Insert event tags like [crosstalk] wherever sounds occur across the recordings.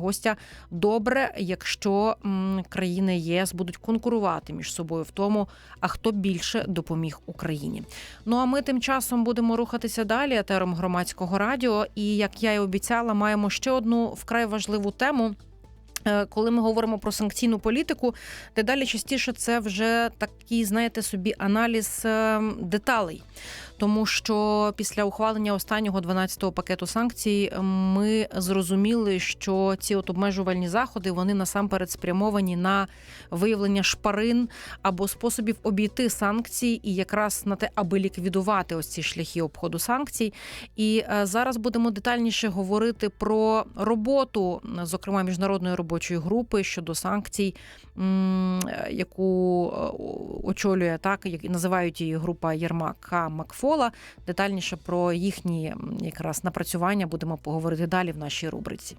гостя. Добре, якщо країни ЄС будуть конкурувати між собою в тому, а хто більше допоміг Україні. Ну а ми тим часом будемо рухатися далі етером громадського радіо. І як я й обіцяла, маємо ще одну вкрай важливу тему. Е, Коли ми говоримо про санкційну політику, дедалі частіше це вже такий, знаєте, собі аналіз е, деталей. Тому що після ухвалення останнього 12-го пакету санкцій ми зрозуміли, що ці от обмежувальні заходи вони насамперед спрямовані на виявлення шпарин або способів обійти санкції, і якраз на те, аби ліквідувати ось ці шляхи обходу санкцій. І е, зараз будемо детальніше говорити про роботу, зокрема міжнародної робочої групи щодо санкцій, е, яку е, очолює так, як називають її група Єрмака Макфола. Детальніше про їхні якраз напрацювання будемо поговорити далі в нашій рубриці.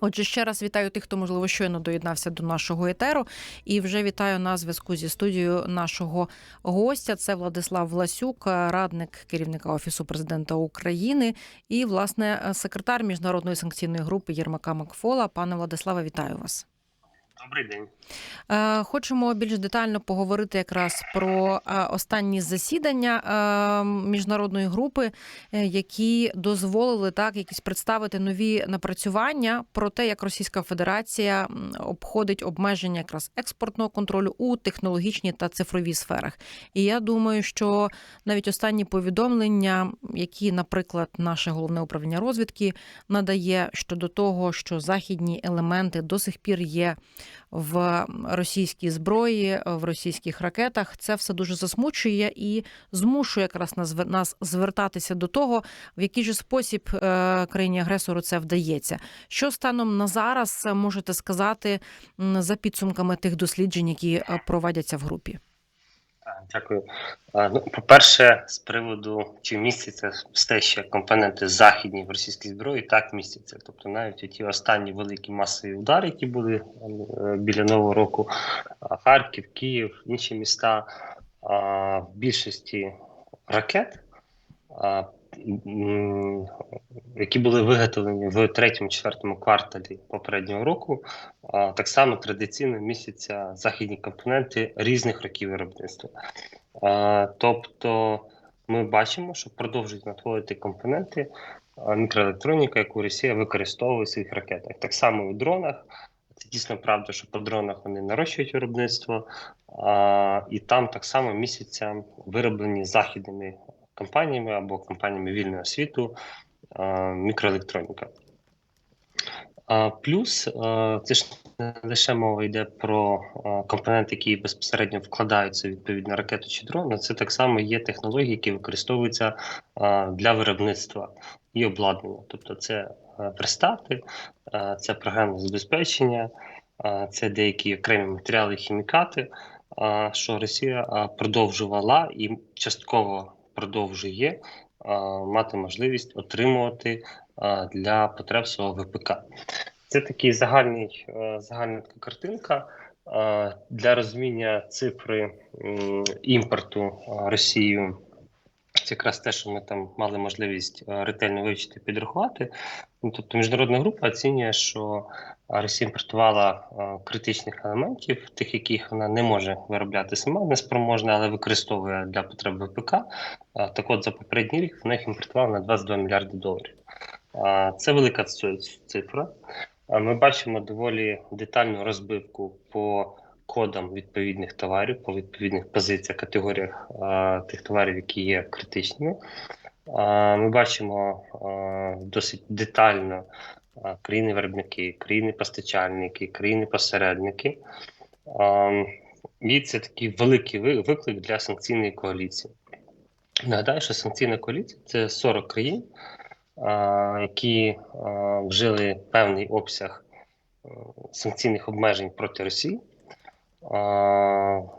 Отже, ще раз вітаю тих, хто можливо щойно доєднався до нашого етеру, і вже вітаю на зв'язку зі студією нашого гостя. Це Владислав Власюк, радник керівника офісу президента України і власне секретар міжнародної санкційної групи Єрмака Макфола. Пане Владиславе, вітаю вас. Добрий день. Е, Хочемо більш детально поговорити якраз про е, останні засідання е, міжнародної групи, які дозволили так якісь представити нові напрацювання про те, як Російська Федерація обходить обмеження якраз експортного контролю у технологічній та цифровій сферах. І я думаю, що навіть останні повідомлення, які, наприклад, наше головне управління розвідки надає щодо того, що західні елементи до сих пір є в російській зброї, в російських ракетах. Це все дуже засмучує і змушує якраз нас звер- нас звертатися до того, в який же спосіб е, країні агресору це вдається. Що станом на зараз можете сказати за підсумками тих досліджень, які е, проводяться в групі? Дякую. Ну, по-перше, з приводу чи містяться все ще компоненти західні в російській зброї, так містяться. Тобто навіть ті останні великі масові удари, які були е, біля Нового року, Харків, Київ, інші міста, в більшості ракет, які були виготовлені в третьому-четвертому кварталі попереднього року, так само традиційно містяться західні компоненти різних років виробництва. Тобто ми бачимо, що продовжують надходити компоненти мікроелектроніка, яку Росія використовує в своїх ракетах. Так само у дронах. Це дійсно правда, що по дронах вони нарощують виробництво, і там так само містяться вироблені західними компаніями або компаніями вільного світу мікроелектроніка. Плюс це ж не лише мова йде про компоненти, які безпосередньо вкладаються відповідно ракету чи дрон, це так само є технології, які використовуються для виробництва і обладнання. Тобто це а, це програмне забезпечення, це деякі окремі матеріали, хімікати, що Росія продовжувала і частково продовжує мати можливість отримувати для потреб свого ВПК. Це такий загальний е, загальна така картинка для розуміння цифри імпорту Росією. Це якраз те, що ми там мали можливість е, ретельно вивчити підрахувати. Ну, тобто міжнародна група оцінює, що е, Росія імпортувала е, критичних елементів, тих, яких вона не може виробляти сама, неспроможна, але використовує для потреб ВПК. Так от за попередній рік вона їх імпортувала на 22 мільярди доларів. Це велика цифра. Ми бачимо доволі детальну розбивку по кодам відповідних товарів, по відповідних позиціях, категоріях а, тих товарів, які є критичними. А, Ми бачимо а, досить детально країни-виробники, країни-постачальники, країни-посередники. І це такий великий виклик для санкційної коаліції. Нагадаю, що санкційна коаліція це 40 країн, які вжили певний обсяг е, санкційних обмежень проти Росії.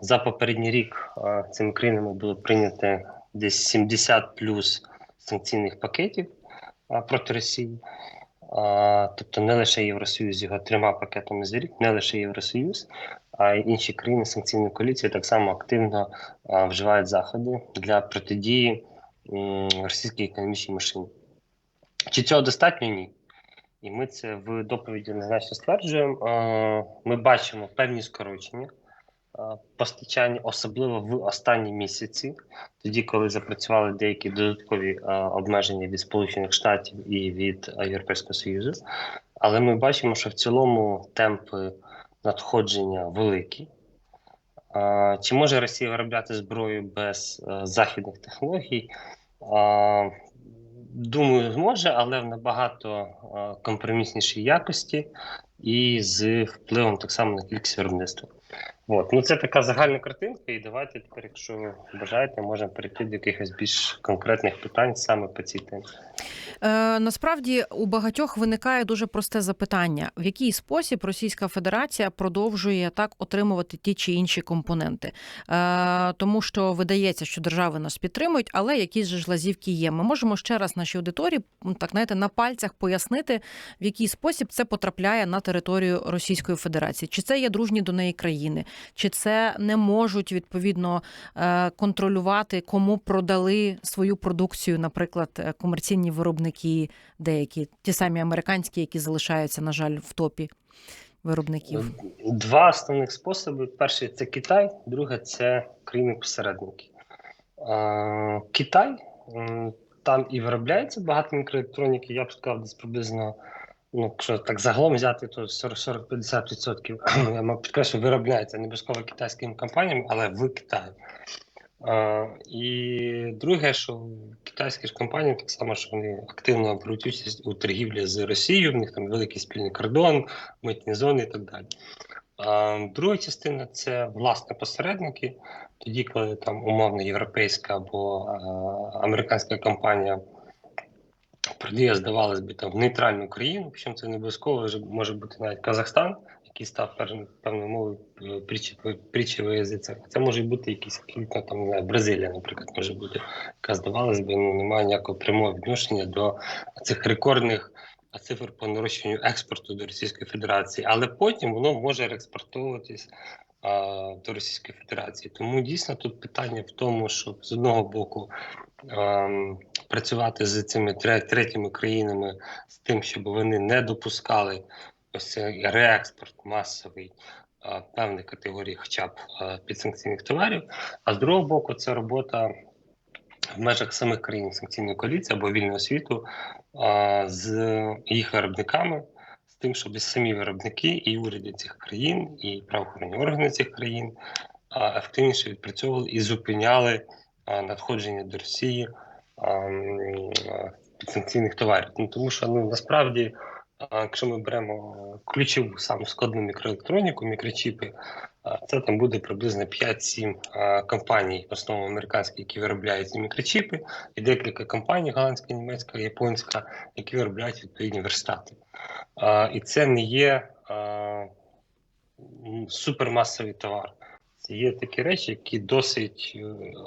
За попередній рік цими країнами було прийнято десь 70 плюс санкційних пакетів проти Росії. Тобто не лише Євросоюз його трьома пакетами за рік, не лише Євросоюз, а й інші країни санкційної коаліції так само активно вживають заходи для протидії російській економічній машині. Чи цього достатньо? Ні. І ми це в доповіді однозначно стверджуємо. Е, Ми бачимо певні скорочення е, постачання, особливо в останні місяці, тоді, коли запрацювали деякі додаткові е, обмеження від Сполучених Штатів і від Європейського Союзу. Але ми бачимо, що в цілому темпи надходження великі. Чи може Росія виробляти зброю без західних технологій? Думаю, зможе, але в набагато е, компроміснішій якості і з впливом так само на кількість виробництва. От. Ну, це така загальна картинка, і давайте тепер, якщо бажаєте, можемо перейти до якихось більш конкретних питань саме по цій темі. Е, насправді у багатьох виникає дуже просте запитання: в який спосіб Російська Федерація продовжує так отримувати ті чи інші компоненти, е, тому що видається, що держави нас підтримують, але якісь же ж лазівки є. Ми можемо ще раз нашій аудиторії так знаєте, на пальцях пояснити, в який спосіб це потрапляє на територію Російської Федерації, чи це є дружні до неї країни, чи це не можуть відповідно е, контролювати, кому продали свою продукцію, наприклад, е, комерційні виробники, деякі ті самі американські, які залишаються, на жаль, в топі виробників. Два основних способи: перший це Китай, друге це країни-посередники. Е, Китай там і виробляється багато мікроелектроніки, я б сказав, десь приблизно. Ну, якщо так загалом взяти, то 40-50%. [clears throat] Я підкреслю, виробляється не обов'язково китайськими компаніями, але в Китаї. А, і друге, що китайські ж компанії так само, що вони активно беруть участь у торгівлі з Росією, в них там великий спільний кордон, митні зони і так далі. А, друга частина це власне посередники. Тоді, коли там умовно європейська або а, американська компанія продає, здавалось би, там в нейтральну країну, причому це не обов'язково може бути навіть Казахстан, який став певною мовою е, язиця. Це може бути якийсь абсолютно там не Бразилія, наприклад, може бути, яка здавалось би, ну немає ніякого прямого відношення до цих рекордних цифр по нарощуванню експорту до Російської Федерації, але потім воно може реекспортовуватись а, до Російської Федерації. Тому дійсно тут питання в тому, щоб з одного боку ем, працювати з цими третіми країнами з тим, щоб вони не допускали ось цей реекспорт масовий а, певних категорій, хоча б підсанкційних товарів. А з другого боку, це робота в межах самих країн санкційної коаліції або вільного світу а, з їх виробниками. З тим, щоб самі виробники і уряди цих країн, і правоохоронні органи цих країн активніше відпрацьовували і зупиняли надходження до Росії підсанкційних товарів. Ну, тому що ну, насправді, якщо ми беремо ключову саму складну мікроелектроніку, мікрочіпи, це там буде приблизно 5-7 компаній, в основному американські, які виробляють ці мікрочіпи, і декілька компаній, голландська, німецька, японська, які виробляють відповідні верстати. І це не є супермасовий товар. Це є такі речі, які досить е,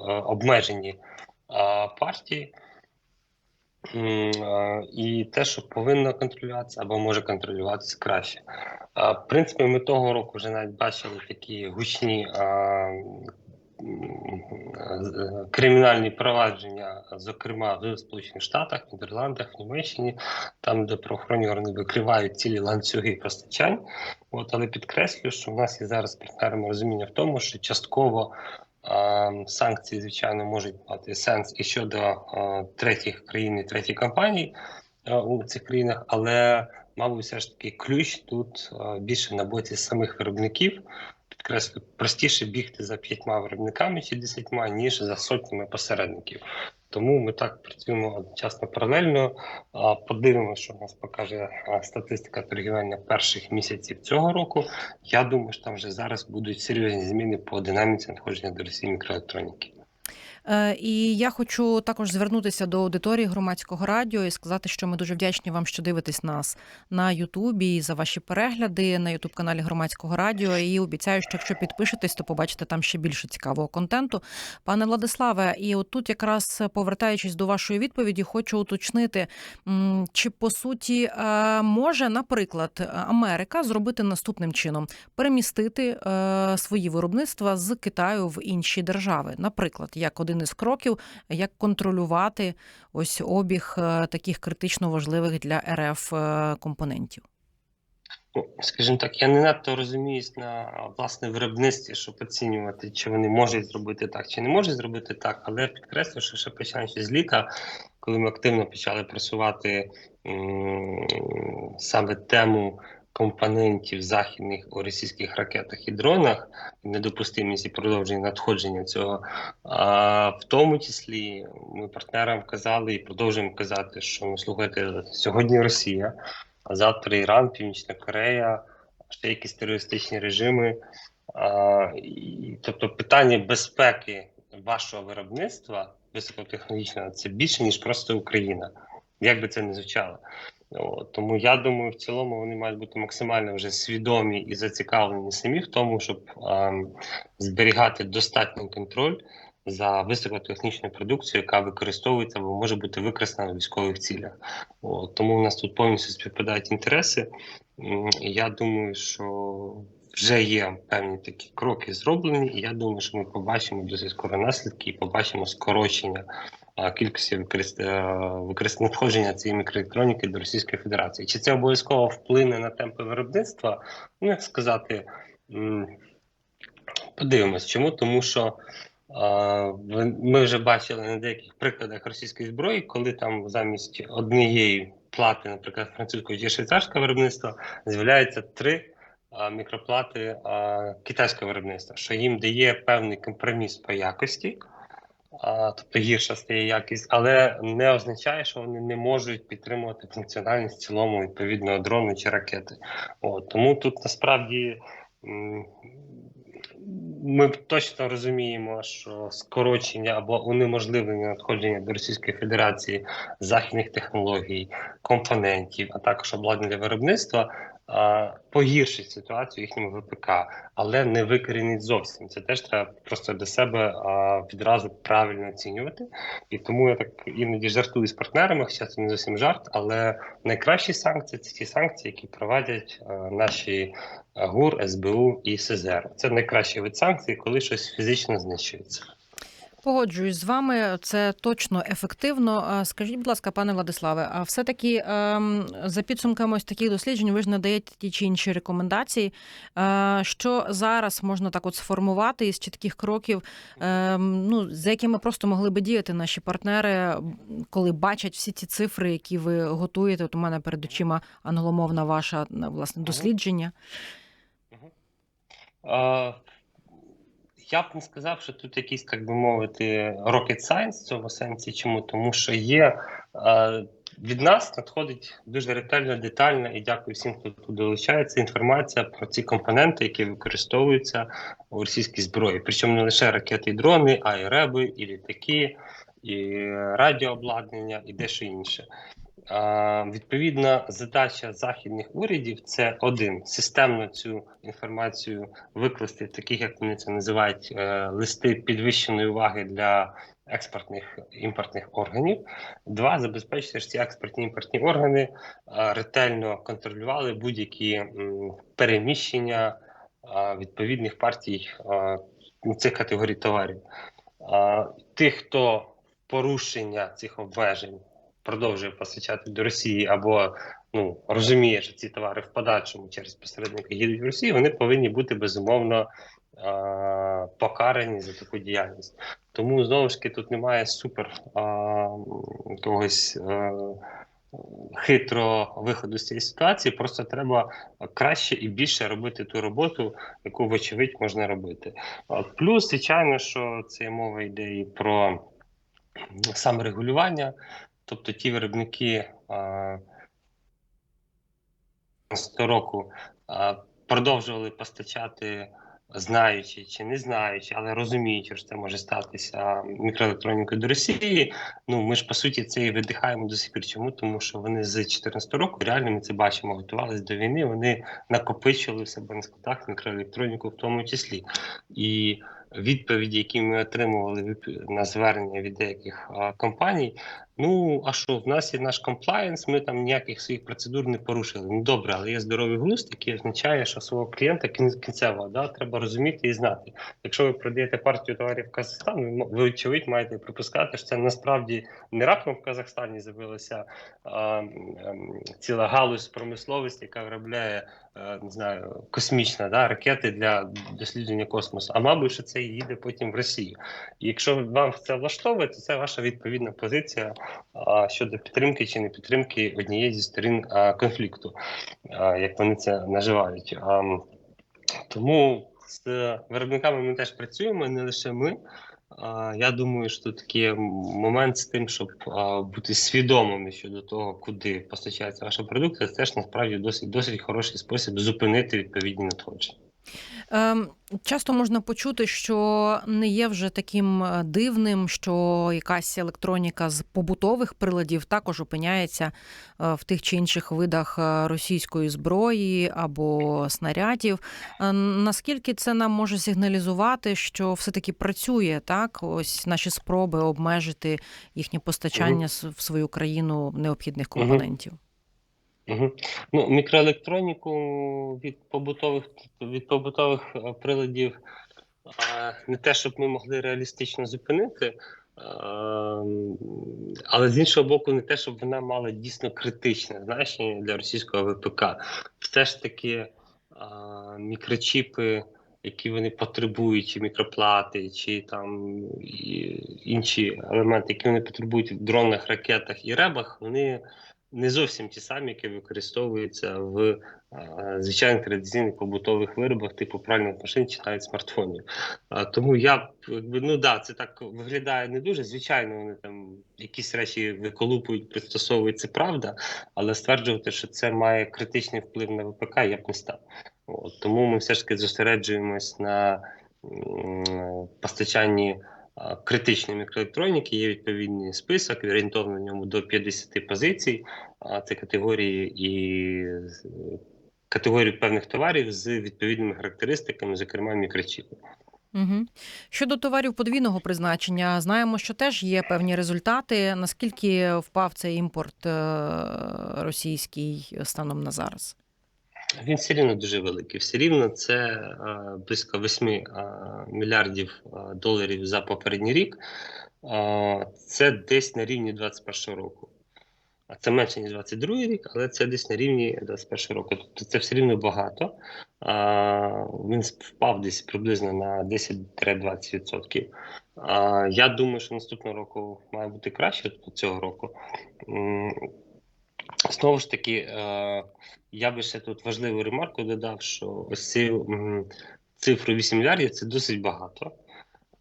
обмежені партії. І те, що повинно контролюватися або може контролюватися краще. В принципі, ми того року вже навіть бачили такі гучні з- кримінальні провадження, зокрема в Сполучених Штатах, Нідерландах, Німеччині, там, де правоохоронні органи викривають цілі ланцюги постачань. От, але підкреслюю, що в нас є зараз партнерами розуміння в тому, що частково санкції, звичайно, можуть мати сенс і щодо третіх країн і третіх компаній у цих країнах, але, мабуть, все ж таки ключ тут більше на боці самих виробників. Підкреслю, простіше бігти за п'ятьма виробниками чи десятьма, ніж за сотнями посередників. Тому ми так працюємо одночасно паралельно. Подивимося, що нас покаже статистика торгівельня перших місяців цього року. Я думаю, що там вже зараз будуть серйозні зміни по динаміці надходження до Росії мікроелектроніки. Е, І я хочу також звернутися до аудиторії громадського радіо і сказати, що ми дуже вдячні вам, що дивитесь нас на Ютубі і за ваші перегляди на Ютуб каналі громадського радіо. І обіцяю, що якщо підпишетесь, то побачите там ще більше цікавого контенту. Пане Владиславе, і от тут, якраз повертаючись до вашої відповіді, хочу уточнити, чи по суті е, може, наприклад, Америка зробити наступним чином: перемістити е, свої виробництва з Китаю в інші держави, наприклад, як один один із кроків, як контролювати ось обіг е, таких критично важливих для РФ е, компонентів. Скажімо так, я не надто розуміюсь на власне виробництві, щоб оцінювати, чи вони можуть зробити так, чи не можуть зробити так. Але підкреслю, що ще починаючи з літа, коли ми активно почали просувати м, саме тему компонентів західних у російських ракетах і дронах, недопустимість і продовження надходження цього. А в тому числі ми партнерам казали і продовжуємо казати, що ну слухайте, сьогодні Росія. А завтра Іран, Північна Корея, ще якісь терористичні режими. А, і, тобто питання безпеки вашого виробництва високотехнологічного це більше, ніж просто Україна. Як би це не звучало. Тому я думаю, в цілому вони мають бути максимально вже свідомі і зацікавлені самі в тому, щоб а, зберігати достатній контроль за високотехнічною продукцією, яка використовується або може бути використана в військових цілях. О, тому у нас тут повністю співпадають інтереси. Я думаю, що вже є певні такі кроки зроблені, і я думаю, що ми побачимо досить скоро наслідки і побачимо скорочення а, кількості використання використання цієї мікроелектроніки до Російської Федерації. Чи це обов'язково вплине на темпи виробництва? Ну як сказати, подивимось, чому тому що. Ми вже бачили на деяких прикладах російської зброї, коли там замість однієї плати, наприклад, французького чи швейцарського виробництва, з'являється три мікроплати китайського виробництва, що їм дає певний компроміс по якості, тобто гірша стає якість, але не означає, що вони не можуть підтримувати функціональність в цілому відповідного дрону чи ракети. От, тому тут насправді. ми точно розуміємо, що скорочення або унеможливлення надходження до Російської Федерації західних технологій, компонентів, а також обладнання виробництва погіршить ситуацію їхньому ВПК, але не викорінить зовсім. Це теж треба просто для себе відразу правильно оцінювати. І тому я так іноді жартую з партнерами, хоча це не зовсім жарт, але найкращі санкції це ті санкції, які проводять наші ГУР, СБУ і СЗР. Це найкращий вид санкцій, коли щось фізично знищується. Погоджуюсь з вами, це точно ефективно. Скажіть, будь ласка, пане Владиславе, а все-таки ем, за підсумками ось таких досліджень ви ж надаєте ті чи інші рекомендації, що зараз можна так от сформувати із чітких кроків, ем, ну, за якими просто могли би діяти наші партнери, коли бачать всі ці цифри, які ви готуєте. От у мене перед очима англомовна ваша власне дослідження. Я б не сказав, що тут якийсь, так би мовити, rocket science в цьому сенсі. Чому? Тому що є е, від нас надходить дуже ретельно, детальна і дякую всім, хто тут долучається. Інформація про ці компоненти, які використовуються у російській зброї. Причому не лише ракети і дрони, а й реби, і літаки, і радіообладнання, і дещо інше. Відповідна задача західних урядів це один системно цю інформацію викласти, таких як вони це називають е, листи підвищеної уваги для експортних імпортних органів. Два забезпечити, що ці експортні імпортні органи е, ретельно контролювали будь-які переміщення е, відповідних партій цих категорій товарів. Тих, хто порушення цих обмежень продовжує постачати до Росії або ну розуміє, що ці товари в подальшому через посередника їдуть в Росію, вони повинні бути безумовно а, покарані за таку діяльність. Тому знову ж таки тут немає супер а, якогось. А, Хитро виходу з цієї ситуації, просто треба краще і більше робити ту роботу, яку, вочевидь, можна робити. Плюс, звичайно, що це мова йде і про саморегулювання, тобто ті виробники 100 року продовжували постачати, знаючи чи не знаючи, але розуміючи, що це може статися мікроелектронікою до Росії. Ну ми ж по суті це і видихаємо до сих пір. Чому? Тому що вони з 2014 року реально ми це бачимо, готувалися до війни. Вони накопичували в себе на складах мікроелектроніку, в тому числі і відповіді, які ми отримували на звернення від деяких а, компаній, Ну, а що, в нас є наш комплаєнс, ми там ніяких своїх процедур не порушили. Ну добре, але є здоровий глузд, який означає, що свого клієнта кін- кінцевого да, треба розуміти і знати. Якщо ви продаєте партію товарів в Казахстан, ви, очевидь маєте припускати, що це насправді не раптом в Казахстані з'явилася ціла галузь промисловості, яка виробляє е, не знаю, космічна да, ракети для дослідження космосу. А мабуть, що це їде потім в Росію. І якщо вам це влаштовує, то це ваша відповідна позиція а, щодо підтримки чи не підтримки однієї зі сторін конфлікту, як вони це називають. Тому з виробниками ми теж працюємо, не лише ми. Я думаю, що такий момент з тим, щоб бути свідомими щодо того, куди постачається ваша продукція, це теж насправді досить досить хороший спосіб зупинити відповідні надходження. Ем, Часто можна почути, що не є вже таким е, дивним, що якась електроніка з побутових приладів також опиняється е, в тих чи інших видах е, російської зброї або снарядів. Наскільки це нам може сигналізувати, що все-таки працює так? Ось наші спроби обмежити їхнє постачання в свою країну необхідних компонентів? Угу. Ну, мікроелектроніку від побутових від побутових е, приладів не те, щоб ми могли реалістично зупинити, е, але з іншого боку, не те, щоб вона мала дійсно критичне значення для російського ВПК. Все ж таки е, мікрочіпи, які вони потребують, чи мікроплати, чи там інші елементи, які вони потребують в дронах, ракетах і ребах, вони не зовсім ті самі, які використовуються в е, звичайних традиційних побутових виробах, типу пральних машин чи навіть смартфонів. А, тому я ну да, це так виглядає не дуже. Звичайно, вони там якісь речі виколупують, пристосовують, це правда, але стверджувати, що це має критичний вплив на ВПК, я б не став. От, тому ми все ж таки зосереджуємось на м, постачанні а, критичної мікроелектроніки. Є відповідний список, орієнтовно на ньому до 50 позицій. Це категорії і категорії певних товарів з відповідними характеристиками, зокрема мікрочіпи. Угу. Щодо товарів подвійного призначення, знаємо, що теж є певні результати. Наскільки впав цей імпорт е, російський станом на зараз? Він все рівно дуже великий. Все рівно це е, близько 8 е, мільярдів е, доларів за попередній рік. Це десь на рівні 2021 року. А це менше ніж 22 рік, але це десь на рівні 21 року. Тобто це все рівно багато. А, він впав десь приблизно на 10-20%. Я думаю, що наступного року має бути краще тобто цього року. Знову ж таки, е, я би ще тут важливу ремарку додав, що ось ці цифру 8 мільярдів це досить багато.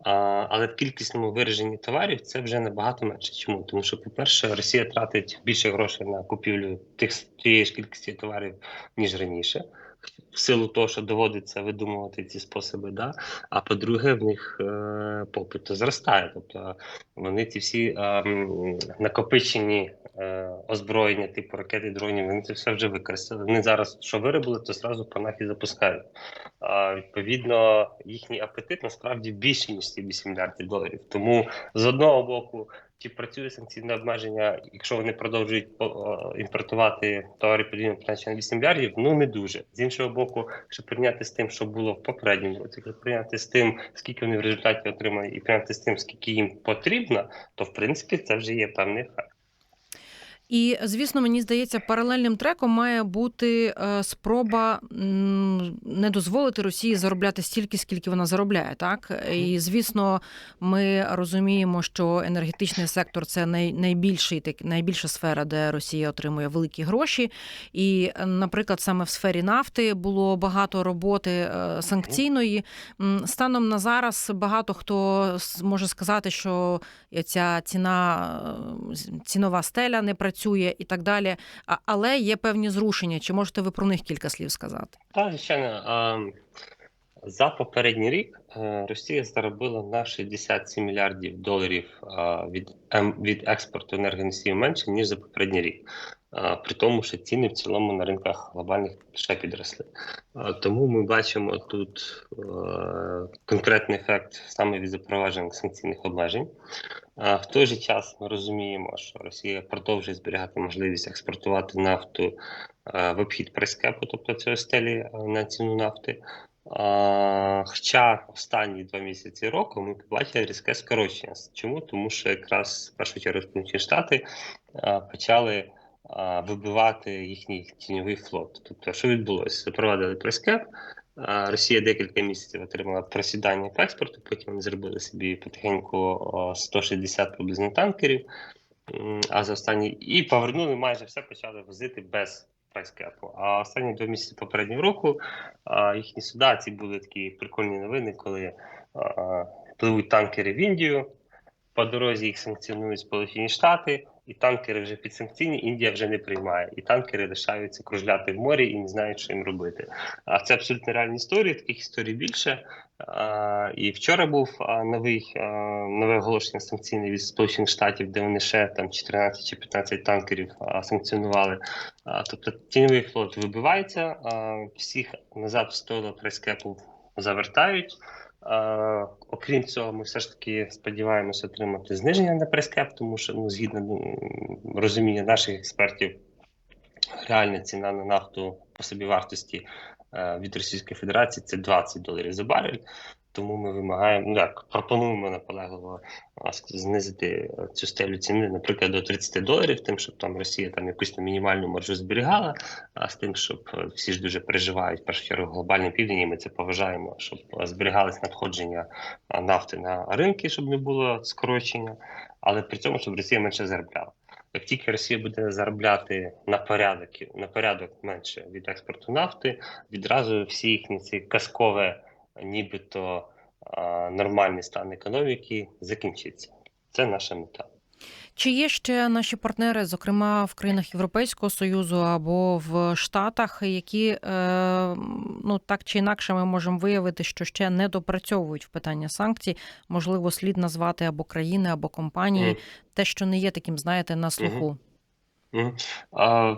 Але в кількісному вираженні товарів це вже набагато менше. Чому? Тому що, по-перше, Росія тратить більше грошей на купівлю тих тієї ж кількості товарів, ніж раніше, в силу того, що доводиться видумувати ці способи. Да? А по-друге, в них е, попит зростає. Тобто вони ці всі е, накопичені е, озброєння, типу ракети, дронів, вони це все вже використали. Вони зараз що виробили, то зразу по них і запускають. А, відповідно, їхній апетит насправді більший, ніж ці 8 мільярдів доларів. Тому з одного боку, чи працює санкційне обмеження, якщо вони продовжують по- імпортувати товари подібного призначення на 8 мільярдів, ну не дуже. З іншого боку, якщо прийняти з тим, що було в попередньому році, порівняти з тим, скільки вони в результаті отримали, і прийняти з тим, скільки їм потрібно, то в принципі це вже є певний ефект. І звісно, мені здається, паралельним треком має бути е, спроба не дозволити Росії заробляти стільки, скільки вона заробляє. Так і звісно, ми розуміємо, що енергетичний сектор це найбільший так, найбільша сфера, де Росія отримує великі гроші. І, наприклад, саме в сфері нафти було багато роботи е, санкційної. Станом на зараз багато хто може сказати, що ця ціна е, цінова стеля не працює і так далі. Але є певні зрушення. Чи можете ви про них кілька слів сказати? Так, звичайно. За попередній рік е, Росія заробила на 67 мільярдів доларів е, від, ем, від експорту енергоносіїв менше, ніж за попередній рік. При тому, що ціни в цілому на ринках глобальних ще підросли. Тому ми бачимо тут е, конкретний ефект саме від запроваджених санкційних обмежень. В той же час ми розуміємо, що Росія продовжує зберігати можливість експортувати нафту е, в обхід прайскепу, тобто цієї стелі е, на ціну нафти. Хоча останні два місяці року ми побачили різке скорочення. Чому? Тому що якраз в першу чергу Штати почали вибивати їхній тіньовий флот. Тобто, що відбулося? Запровадили прескеп. Росія декілька місяців отримала просідання по експорту, потім вони зробили собі потихеньку 160 приблизно танкерів. А за останні і повернули майже все почали возити без прайскепу. А останні два місяці попереднього року їхні суда ці були такі прикольні новини, коли а, пливуть танкери в Індію. По дорозі їх санкціонують Сполучені Штати, і танкери вже підсанкційні, Індія вже не приймає. І танкери лишаються кружляти в морі і не знають, що їм робити. А це абсолютно реальні історії, таких історій більше. А, і вчора був а, новий а, нове оголошення санкційне від Сполучених Штатів, де вони ще там 14 чи 15 танкерів а, санкціонували. А, тобто тіньовий флот вибивається, а, всіх назад в столо прескепу завертають. Окрім цього, ми все ж таки сподіваємося отримати зниження на прескеп, тому що ну, згідно розуміння наших експертів, реальна ціна на нафту по собівартості вартості від Російської Федерації це 20 доларів за барель. Тому ми вимагаємо, ну як пропонуємо наполегливо знизити е, цю стелю ціни, наприклад, до 30 доларів, тим, щоб там Росія там якусь там мінімальну маржу зберігала, а з тим, щоб е, всі ж дуже переживають першу чергу глобальний південь, і ми це поважаємо, щоб е, зберігались надходження нафти на ринки, щоб не було скорочення, але при цьому, щоб Росія менше заробляла. Як тільки Росія буде заробляти на порядок на порядок менше від експорту нафти, відразу всі їхні ці казкове, нібито нормальний стан економіки закінчиться. Це наша мета. Чи є ще наші партнери, зокрема в країнах Європейського союзу або в Штатах, які е, ну так чи інакше ми можемо виявити, що ще не допрацьовують в питання санкцій? Можливо, слід назвати або країни, або компанії, Мгм. те, що не є таким, знаєте, на слуху. Мгм. А,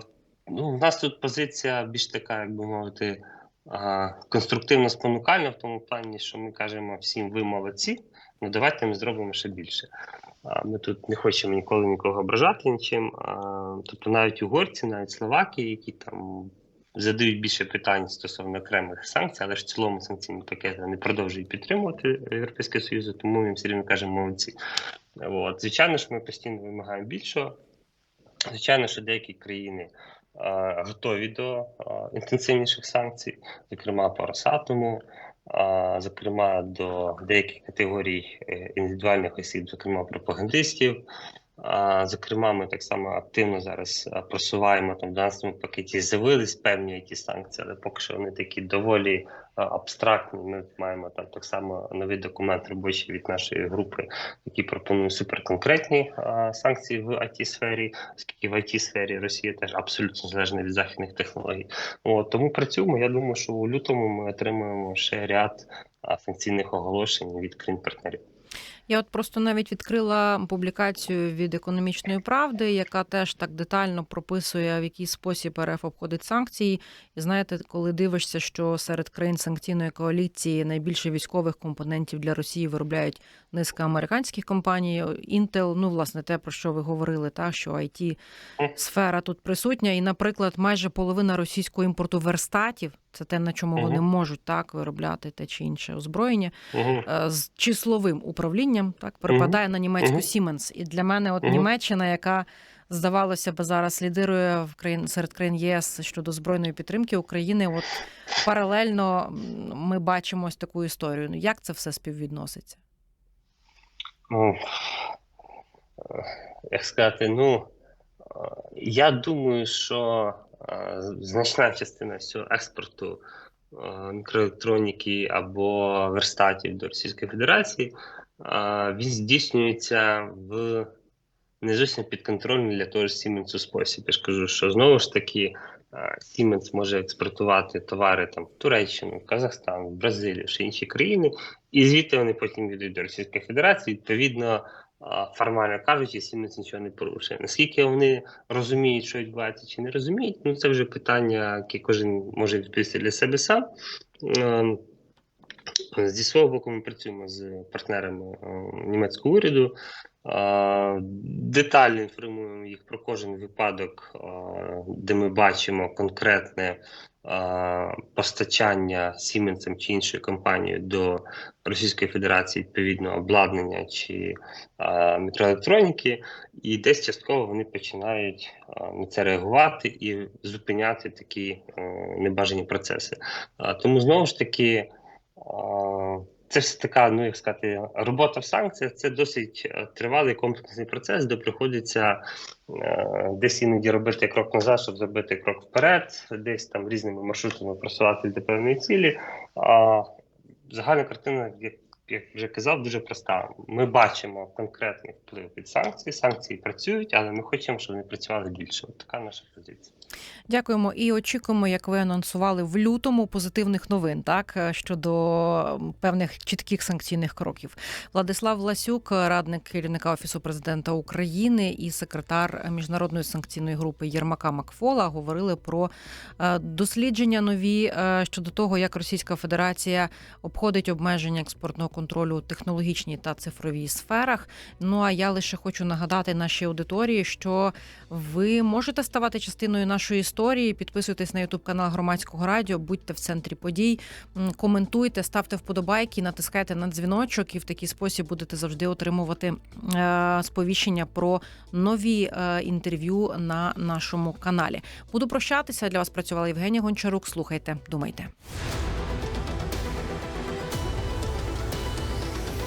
ну, у нас тут позиція більш така, як би мовити, конструктивно спонукальна в тому плані, що ми кажемо всім ви молодці, ну давайте ми зробимо ще більше. Ми тут не хочемо ніколи нікого ображати нічим. Тобто навіть угорці, навіть словаки, які там задають більше питань стосовно окремих санкцій, але ж в цілому санкційні пакети вони продовжують підтримувати Європейський Союз, тому ми їм все рівно кажемо молодці. От. Звичайно ж, ми постійно вимагаємо більшого. Звичайно, що деякі країни готові до інтенсивніших санкцій, зокрема по Росатому, зокрема до деяких категорій е, індивідуальних осіб, зокрема пропагандистів. Зокрема, ми так само активно зараз просуваємо там в даному пакеті. З'явились певні ті санкції, але поки що вони такі доволі абстрактні. Ми маємо там так само новий документ робочий від нашої групи, який пропонує суперконкретні санкції в it сфері оскільки в it сфері Росія теж абсолютно залежна від західних технологій. От, тому працюємо. Я думаю, що у лютому ми отримаємо ще ряд санкційних оголошень від країн партнерів. Я от просто навіть відкрила публікацію від економічної правди, яка теж так детально прописує, в який спосіб РФ обходить санкції. І знаєте, коли дивишся, що серед країн санкційної коаліції найбільше військових компонентів для Росії виробляють низка американських компаній, Intel, ну власне те про що ви говорили, та що it сфера тут присутня, і, наприклад, майже половина російського імпорту верстатів це те, на чому вони можуть так виробляти те чи інше озброєння Угу. з числовим управлінням, так припадає на німецьку. Siemens. І для мене, от Мгм. Німеччина, яка здавалося б зараз лідирує в країн серед країн єС щодо збройної підтримки України. От паралельно ми бачимо ось таку історію. Ну як це все співвідноситься? Ну, як сказати, ну е, я думаю, що значна частина всього експорту мікроелектроніки або верстатів до Російської Федерації він здійснюється в не зовсім підконтрольний для того ж Сіменсу спосіб. Я ж кажу, що знову ж таки Сіменс може експортувати товари там в Туреччину, в Казахстан, в Бразилію, ще інші країни, і звідти вони потім йдуть до Російської Федерації. Відповідно, формально кажучи, Сіменс нічого не порушує. Наскільки вони розуміють, що відбувається, чи не розуміють, ну це вже питання, яке кожен може відповісти для себе сам. Зі свого боку, ми працюємо з партнерами е, німецького уряду. Е, Детально інформуємо їх про кожен випадок, е, де ми бачимо конкретне постачання Сіменсом чи іншою компанією до Російської Федерації відповідно обладнання чи мікроелектроніки, і десь частково вони починають на це реагувати і зупиняти такі небажані процеси. Тому знову ж таки. Це ж така, ну як сказати, робота в санкціях це досить е, тривалий комплексний процес, де приходиться е, десь іноді робити крок назад, щоб зробити крок вперед, десь там різними маршрутами просувати до певної цілі. А загальна картина, як, як вже казав, дуже проста. Ми бачимо конкретний вплив від санкцій. Санкції працюють, але ми хочемо, щоб вони працювали більше. От така наша позиція. Дякуємо і очікуємо, як ви анонсували в лютому позитивних новин, так е, щодо певних чітких санкційних кроків. Владислав Власюк, радник керівника офісу президента України і секретар міжнародної санкційної групи Єрмака Макфола говорили про е, дослідження нові е, щодо того, як Російська Федерація обходить обмеження експортного контролю у технологічній та цифровій сферах. Ну а я лише хочу нагадати нашій аудиторії, що ви можете ставати частиною нашої історії. Підписуйтесь на Ютуб канал громадського радіо, будьте в центрі подій, коментуйте, ставте вподобайки, натискайте на дзвіночок, і в такий спосіб будете завжди отримувати е, сповіщення про нові е, інтерв'ю на нашому каналі. Буду прощатися. Для вас працювала Євгенія Гончарук. Слухайте, думайте.